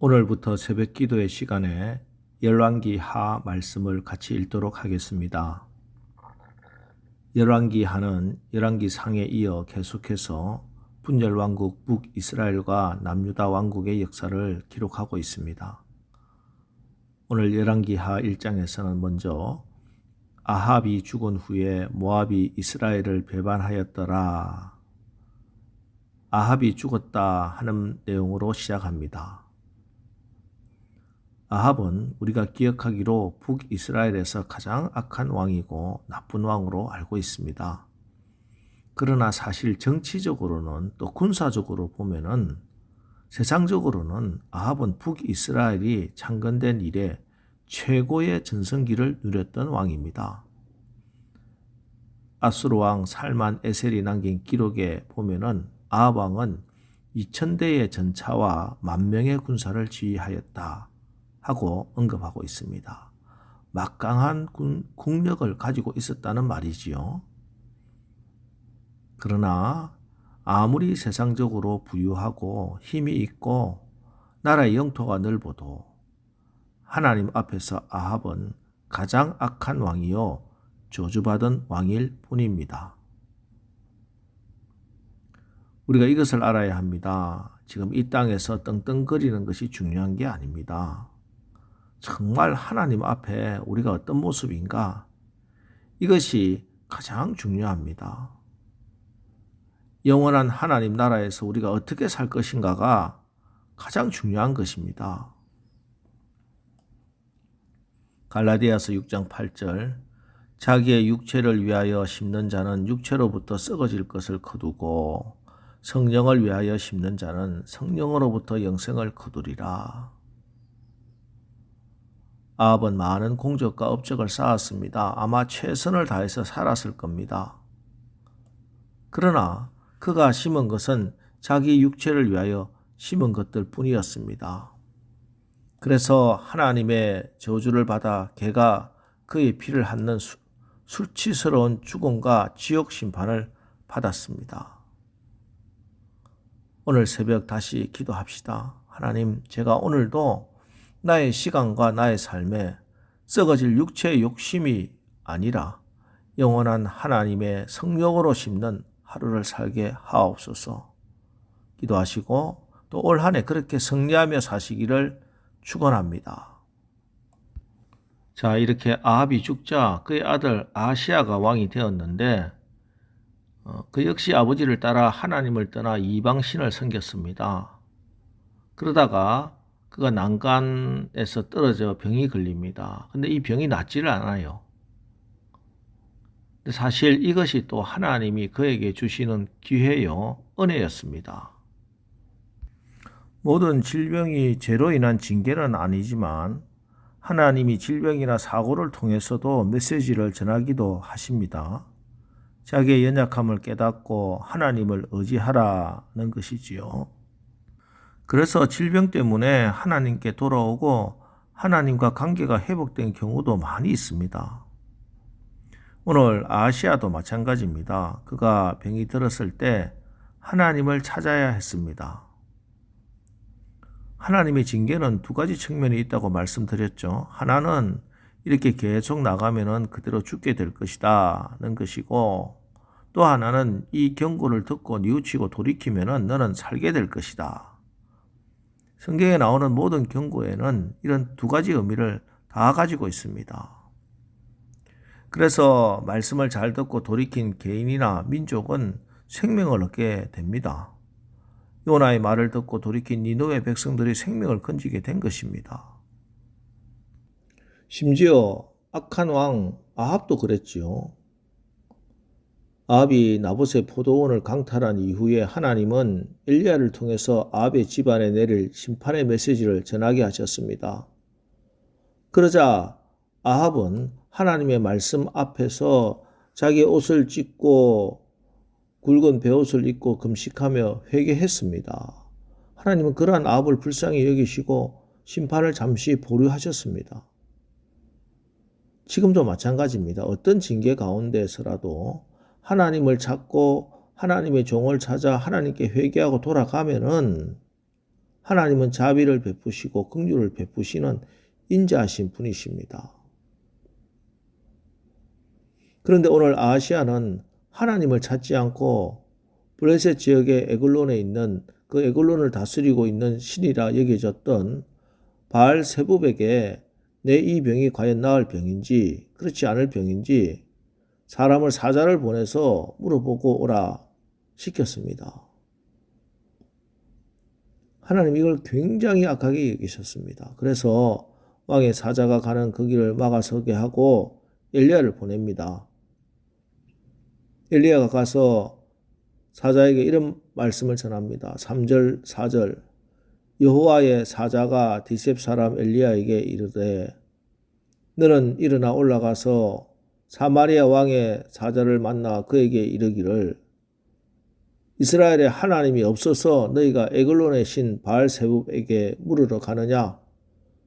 오늘부터 새벽 기도의 시간에 열왕기 하 말씀을 같이 읽도록 하겠습니다. 열왕기 하는 열왕기 상에 이어 계속해서 분열 왕국 북이스라엘과 남유다 왕국의 역사를 기록하고 있습니다. 오늘 열왕기 하 1장에서는 먼저 아합이 죽은 후에 모압이 이스라엘을 배반하였더라. 아합이 죽었다 하는 내용으로 시작합니다. 아합은 우리가 기억하기로 북이스라엘에서 가장 악한 왕이고 나쁜 왕으로 알고 있습니다. 그러나 사실 정치적으로는 또 군사적으로 보면은 세상적으로는 아합은 북이스라엘이 창건된 이래 최고의 전성기를 누렸던 왕입니다. 아수르 왕 살만 에셀이 남긴 기록에 보면은 아합 왕은 2000대의 전차와 만 명의 군사를 지휘하였다. 하고 언급하고 있습니다. 막강한 국력을 가지고 있었다는 말이지요. 그러나 아무리 세상적으로 부유하고 힘이 있고 나라의 영토가 넓어도 하나님 앞에서 아합은 가장 악한 왕이요 저주받은 왕일 뿐입니다. 우리가 이것을 알아야 합니다. 지금 이 땅에서 떵떵거리는 것이 중요한 게 아닙니다. 정말 하나님 앞에 우리가 어떤 모습인가? 이것이 가장 중요합니다. 영원한 하나님 나라에서 우리가 어떻게 살 것인가가 가장 중요한 것입니다. 갈라디아서 6장 8절 자기의 육체를 위하여 심는 자는 육체로부터 썩어질 것을 거두고 성령을 위하여 심는 자는 성령으로부터 영생을 거두리라. 아합은 많은 공적과 업적을 쌓았습니다. 아마 최선을 다해서 살았을 겁니다. 그러나 그가 심은 것은 자기 육체를 위하여 심은 것들 뿐이었습니다. 그래서 하나님의 저주를 받아 개가 그의 피를 핥는 수, 수치스러운 죽음과 지옥 심판을 받았습니다. 오늘 새벽 다시 기도합시다. 하나님, 제가 오늘도 나의 시간과 나의 삶에 썩어질 육체의 욕심이 아니라 영원한 하나님의 성령으로 심는 하루를 살게 하옵소서. 기도하시고 또 올 한해 그렇게 승리하며 사시기를 축원합니다. 자, 이렇게 아합이 죽자 그의 아들 아시아가 왕이 되었는데 어, 그 역시 아버지를 따라 하나님을 떠나 이방신을 섬겼습니다. 그러다가 그가 난간에서 떨어져 병이 걸립니다. 근데 이 병이 낫지를 않아요. 사실 이것이 또 하나님이 그에게 주시는 기회요, 은혜였습니다. 모든 질병이 죄로 인한 징계는 아니지만 하나님이 질병이나 사고를 통해서도 메시지를 전하기도 하십니다. 자기의 연약함을 깨닫고 하나님을 의지하라는 것이지요. 그래서 질병 때문에 하나님께 돌아오고 하나님과 관계가 회복된 경우도 많이 있습니다. 오늘 아시아도 마찬가지입니다. 그가 병이 들었을 때 하나님을 찾아야 했습니다. 하나님의 징계는 두 가지 측면이 있다고 말씀드렸죠. 하나는 이렇게 계속 나가면은 그대로 죽게 될 것이다는 것이고 또 하나는 이 경고를 듣고 뉘우치고 돌이키면은 너는 살게 될 것이다. 성경에 나오는 모든 경고에는 이런 두 가지 의미를 다 가지고 있습니다. 그래서 말씀을 잘 듣고 돌이킨 개인이나 민족은 생명을 얻게 됩니다. 요나의 말을 듣고 돌이킨 니노의 백성들이 생명을 건지게 된 것입니다. 심지어 악한 왕 아합도 그랬지요. 아합이 나봇의 포도원을 강탈한 이후에 하나님은 엘리야를 통해서 아합의 집안에 내릴 심판의 메시지를 전하게 하셨습니다. 그러자 아합은 하나님의 말씀 앞에서 자기 옷을 찢고 굵은 베옷을 입고 금식하며 회개했습니다. 하나님은 그러한 아합을 불쌍히 여기시고 심판을 잠시 보류하셨습니다. 지금도 마찬가지입니다. 어떤 징계 가운데서라도 하나님을 찾고 하나님의 종을 찾아 하나님께 회개하고 돌아가면은 하나님은 자비를 베푸시고 긍휼을 베푸시는 인자하신 분이십니다. 그런데 오늘 아시아는 하나님을 찾지 않고 블레셋 지역의 에글론에 있는 그 에글론을 다스리고 있는 신이라 여겨졌던 바알 세부백에 내 이 병이 과연 나을 병인지 그렇지 않을 병인지 사람을 사자를 보내서 물어보고 오라 시켰습니다. 하나님 이걸 굉장히 악하게 여기셨습니다. 그래서 왕의 사자가 가는 그 길을 막아서게 하고 엘리야를 보냅니다. 엘리야가 가서 사자에게 이런 말씀을 전합니다. 3절, 4절. 여호와의 사자가 디셉 사람 엘리야에게 이르되 너는 일어나 올라가서 사마리아 왕의 사자를 만나 그에게 이르기를 이스라엘에 하나님이 없어서 너희가 에글론의 신 바알세붑에게 물으러 가느냐?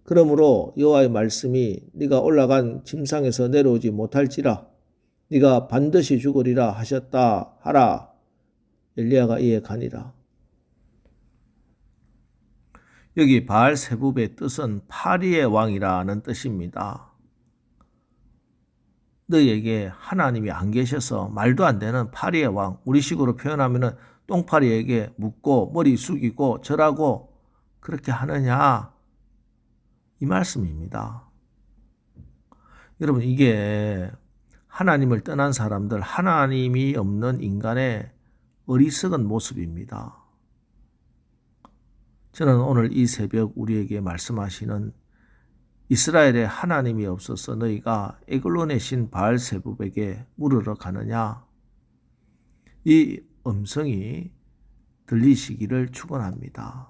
그러므로 여호와의 말씀이 네가 올라간 짐상에서 내려오지 못할지라. 네가 반드시 죽으리라 하셨다 하라. 엘리야가 이에 가니라. 여기 바알세붑의 뜻은 파리의 왕이라는 뜻입니다. 너에게 하나님이 안 계셔서 말도 안 되는 파리의 왕, 우리식으로 표현하면은 똥파리에게 묻고 머리 숙이고 절하고 그렇게 하느냐 이 말씀입니다. 여러분 이게 하나님을 떠난 사람들, 하나님이 없는 인간의 어리석은 모습입니다. 저는 오늘 이 새벽 우리에게 말씀하시는 이스라엘에 하나님이 없어서 너희가 에글론의 신 바알세붑에게 물으러 가느냐? 이 음성이 들리시기를 축원합니다.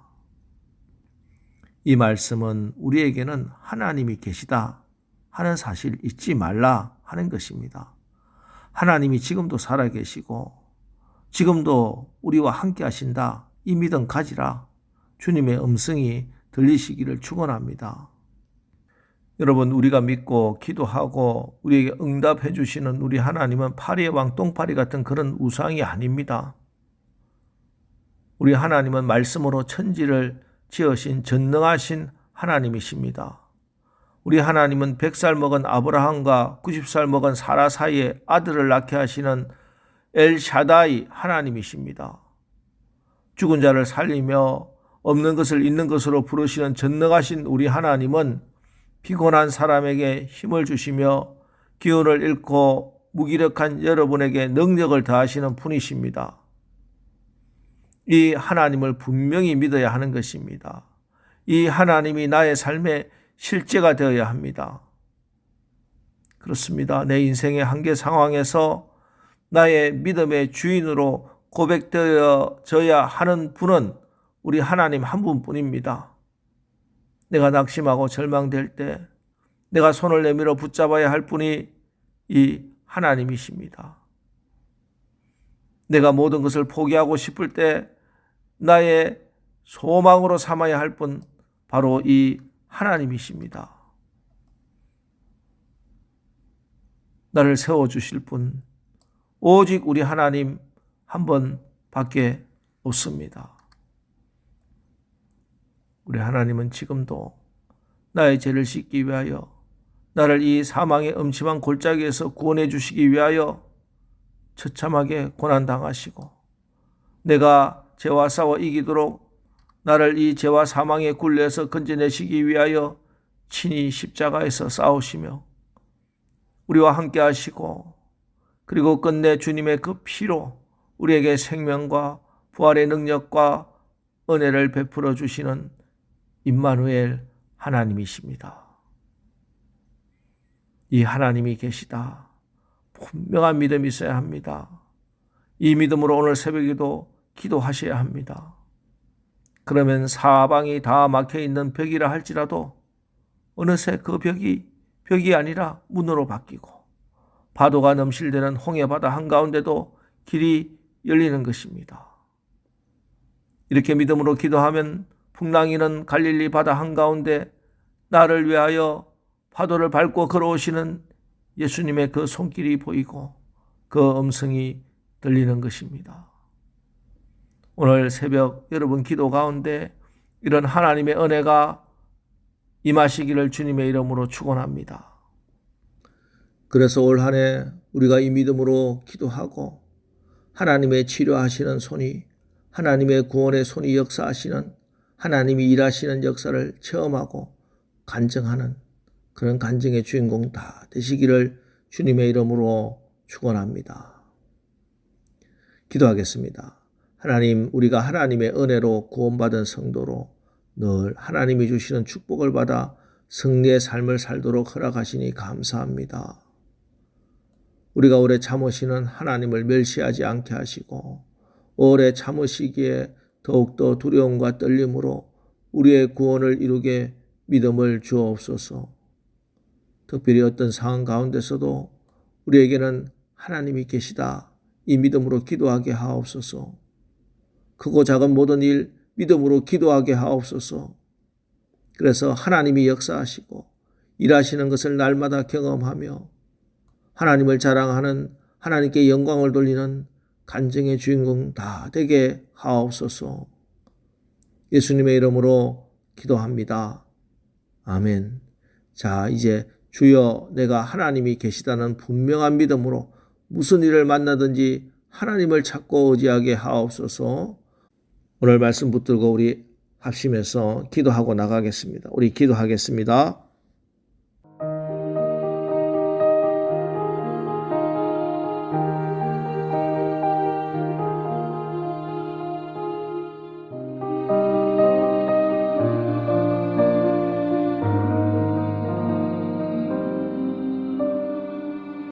이 말씀은 우리에게는 하나님이 계시다 하는 사실 잊지 말라 하는 것입니다. 하나님이 지금도 살아 계시고 지금도 우리와 함께 하신다. 이 믿음 가지라. 주님의 음성이 들리시기를 축원합니다. 여러분 우리가 믿고 기도하고 우리에게 응답해 주시는 우리 하나님은 파리의 왕 똥파리 같은 그런 우상이 아닙니다. 우리 하나님은 말씀으로 천지를 지으신 전능하신 하나님이십니다. 우리 하나님은 100살 먹은 아브라함과 90살 먹은 사라 사이에 아들을 낳게 하시는 엘샤다이 하나님이십니다. 죽은 자를 살리며 없는 것을 있는 것으로 부르시는 전능하신 우리 하나님은 피곤한 사람에게 힘을 주시며 기운을 잃고 무기력한 여러분에게 능력을 더하시는 분이십니다. 이 하나님을 분명히 믿어야 하는 것입니다. 이 하나님이 나의 삶의 실제가 되어야 합니다. 그렇습니다. 내 인생의 한계 상황에서 나의 믿음의 주인으로 고백되어져야 하는 분은 우리 하나님 한 분뿐입니다. 내가 낙심하고 절망될 때 내가 손을 내밀어 붙잡아야 할 분이 이 하나님이십니다. 내가 모든 것을 포기하고 싶을 때 나의 소망으로 삼아야 할 분 바로 이 하나님이십니다. 나를 세워 주실 분 오직 우리 하나님 한 번 밖에 없습니다. 우리 하나님은 지금도 나의 죄를 씻기 위하여 나를 이 사망의 음침한 골짜기에서 구원해 주시기 위하여 처참하게 고난당하시고 내가 죄와 싸워 이기도록 나를 이 죄와 사망의 굴레에서 건져내시기 위하여 친히 십자가에서 싸우시며 우리와 함께 하시고 그리고 끝내 주님의 그 피로 우리에게 생명과 부활의 능력과 은혜를 베풀어 주시는 임마누엘 하나님이십니다. 이 하나님이 계시다. 분명한 믿음이 있어야 합니다. 이 믿음으로 오늘 새벽에도 기도하셔야 합니다. 그러면 사방이 다 막혀 있는 벽이라 할지라도 어느새 그 벽이 벽이 아니라 문으로 바뀌고 파도가 넘실대는 홍해 바다 한가운데도 길이 열리는 것입니다. 이렇게 믿음으로 기도하면 풍랑이는 갈릴리 바다 한가운데 나를 위하여 파도를 밟고 걸어오시는 예수님의 그 손길이 보이고 그 음성이 들리는 것입니다. 오늘 새벽 여러분 기도 가운데 이런 하나님의 은혜가 임하시기를 주님의 이름으로 축원합니다. 그래서 올 한해 우리가 이 믿음으로 기도하고 하나님의 치료하시는 손이 하나님의 구원의 손이 역사하시는 하나님이 일하시는 역사를 체험하고 간증하는 그런 간증의 주인공 다 되시기를 주님의 이름으로 축원합니다. 기도하겠습니다. 하나님, 우리가 하나님의 은혜로 구원받은 성도로 늘 하나님이 주시는 축복을 받아 승리의 삶을 살도록 허락하시니 감사합니다. 우리가 오래 참으시는 하나님을 멸시하지 않게 하시고 오래 참으시기에 더욱더 두려움과 떨림으로 우리의 구원을 이루게 믿음을 주옵소서. 특별히 어떤 상황 가운데서도 우리에게는 하나님이 계시다. 이 믿음으로 기도하게 하옵소서. 크고 작은 모든 일 믿음으로 기도하게 하옵소서. 그래서 하나님이 역사하시고 일하시는 것을 날마다 경험하며 하나님을 자랑하는 하나님께 영광을 돌리는 간증의 주인공 다 되게 하옵소서. 예수님의 이름으로 기도합니다. 아멘. 자, 이제 주여 내가 하나님이 계시다는 분명한 믿음으로 무슨 일을 만나든지 하나님을 찾고 의지하게 하옵소서. 오늘 말씀 붙들고 우리 합심해서 기도하고 나가겠습니다. 우리 기도하겠습니다.